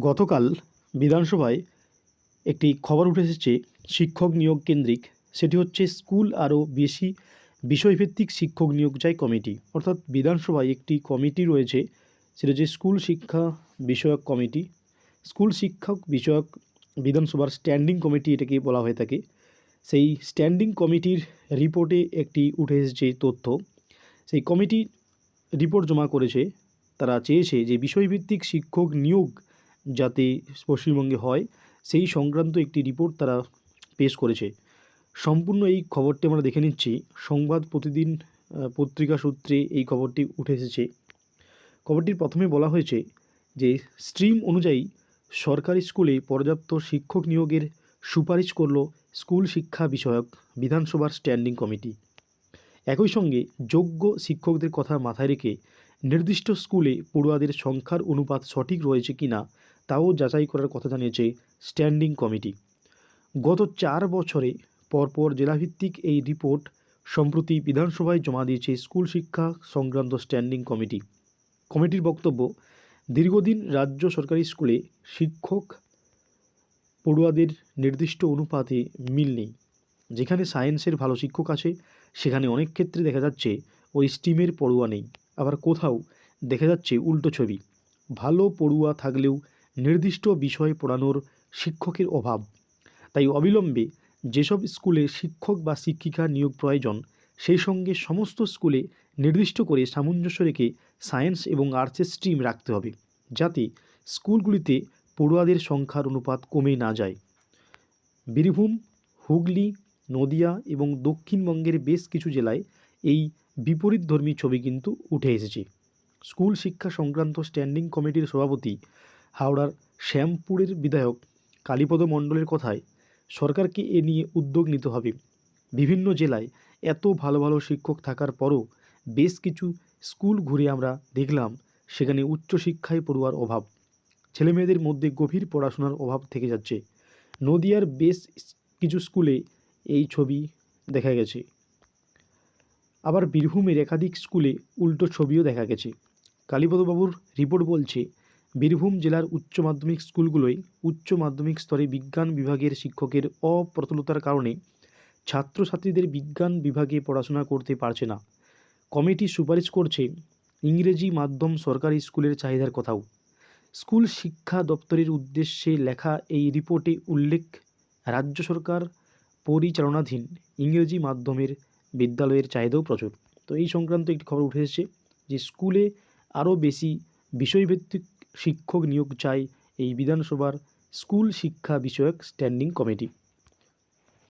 গতকাল বিধানসভায় একটি খবর উঠে এসেছে, শিক্ষক নিয়োগ কেন্দ্রিক। সেটি হচ্ছে স্কুল আরও বেশি বিষয়ভিত্তিক শিক্ষক নিয়োগ চাই কমিটি। অর্থাৎ বিধানসভায় একটি কমিটি রয়েছে, সেটা হচ্ছে স্কুল শিক্ষা বিষয়ক কমিটি। স্কুল শিক্ষক বিষয়ক বিধানসভার স্ট্যান্ডিং কমিটি এটাকে বলা হয়ে থাকে। সেই স্ট্যান্ডিং কমিটির রিপোর্টে একটি উঠে এসেছে তথ্য। সেই কমিটি রিপোর্ট জমা করেছে, তারা চেয়েছে যে বিষয়ভিত্তিক শিক্ষক নিয়োগ যাতে পশ্চিমবঙ্গে হয়, সেই সংক্রান্ত একটি রিপোর্ট তারা পেশ করেছে। সম্পূর্ণ এই খবরটি আমরা দেখে নিচ্ছি। সংবাদ প্রতিদিন পত্রিকা সূত্রে এই খবরটি উঠে এসেছে। খবরটির প্রথমে বলা হয়েছে যে স্ট্রিম অনুযায়ী সরকারি স্কুলে পর্যাপ্ত শিক্ষক নিয়োগের সুপারিশ করল স্কুল শিক্ষা বিষয়ক বিধানসভার স্ট্যান্ডিং কমিটি একই সঙ্গে যোগ্য শিক্ষকদের কথা মাথায় রেখে নির্দিষ্ট স্কুলে পড়ুয়াদের সংখ্যার অনুপাত সঠিক রয়েছে কিনা তাও যাচাই করার কথা জানিয়েছে স্ট্যান্ডিং কমিটি। গত চার বছরে পরপর জেলাভিত্তিক এই রিপোর্ট সম্প্রতি বিধানসভায় জমা দিয়েছে স্কুল শিক্ষা সংক্রান্ত স্ট্যান্ডিং কমিটি। কমিটির বক্তব্য, দীর্ঘদিন রাজ্য সরকারি স্কুলে শিক্ষক পড়ুয়াদের নির্দিষ্ট অনুপাতে মিল নেই। যেখানে সায়েন্সের ভালো শিক্ষক আছে, সেখানে অনেক ক্ষেত্রে দেখা যাচ্ছে ওই স্টিমের পড়ুয়া নেই। আবার কোথাও দেখা যাচ্ছে উল্টো ছবি, ভালো পড়ুয়া থাকলেও নির্দিষ্ট বিষয় পড়ানোর শিক্ষকের অভাব। তাই অবিলম্বে যেসব স্কুলে শিক্ষক বা শিক্ষিকা নিয়োগ প্রয়োজন, সেই সঙ্গে সমস্ত স্কুলে নির্দিষ্ট করে সামঞ্জস্য রেখে সায়েন্স এবং আর্টসের স্ট্রিম রাখতে হবে, যাতে স্কুলগুলিতে পড়ুয়াদের সংখ্যার অনুপাত কমে না যায়। বীরভূম, হুগলি, নদিয়া এবং দক্ষিণবঙ্গের বেশ কিছু জেলায় এই বিপরীতধর্মী ছবি কিন্তু উঠে এসেছে। স্কুল শিক্ষা সংক্রান্ত স্ট্যান্ডিং কমিটির সভাপতি হাওড়ার শ্যামপুরের বিধায়ক কালীপদ মণ্ডলের কথায় সরকারকে এ নিয়ে উদ্যোগ নিতে হবে? বিভিন্ন জেলায় এত ভালো ভালো শিক্ষক থাকার পরও বেশ কিছু স্কুল ঘুরে আমরা দেখলাম, সেখানে উচ্চশিক্ষায় পড়ুয়ার অভাব। ছেলেমেয়েদের মধ্যে গভীর পড়াশোনার অভাব থেকে যাচ্ছে। নদিয়ার বেশ কিছু স্কুলে এই ছবি দেখা গেছে। আবার বীরভূমের একাধিক স্কুলে উল্টো ছবিও দেখা গেছে। কালীপদবাবুর রিপোর্ট বলছে বীরভূম জেলার উচ্চ মাধ্যমিক স্কুলগুলোয় উচ্চ মাধ্যমিক স্তরে বিজ্ঞান বিভাগের শিক্ষকের অপ্রতুলতার কারণে ছাত্রছাত্রীদের বিজ্ঞান বিভাগে পড়াশোনা করতে পারছে না। কমিটি সুপারিশ করছে ইংরেজি মাধ্যম সরকারি স্কুলের চাহিদার কথাও। স্কুল শিক্ষা দপ্তরের উদ্দেশ্যে লেখা এই রিপোর্টে উল্লেখ, রাজ্য সরকার পরিচালনাধীন ইংরেজি মাধ্যমের বিদ্যালয়ের চাহিদাও প্রচুর। তো এই সংক্রান্ত একটি খবর উঠে এসেছে যে স্কুলে আরও বেশি বিষয়ভিত্তিক শিক্ষক নিয়োগ চায় এই বিধানসভার স্কুল শিক্ষা বিষয়ক স্ট্যান্ডিং কমিটি।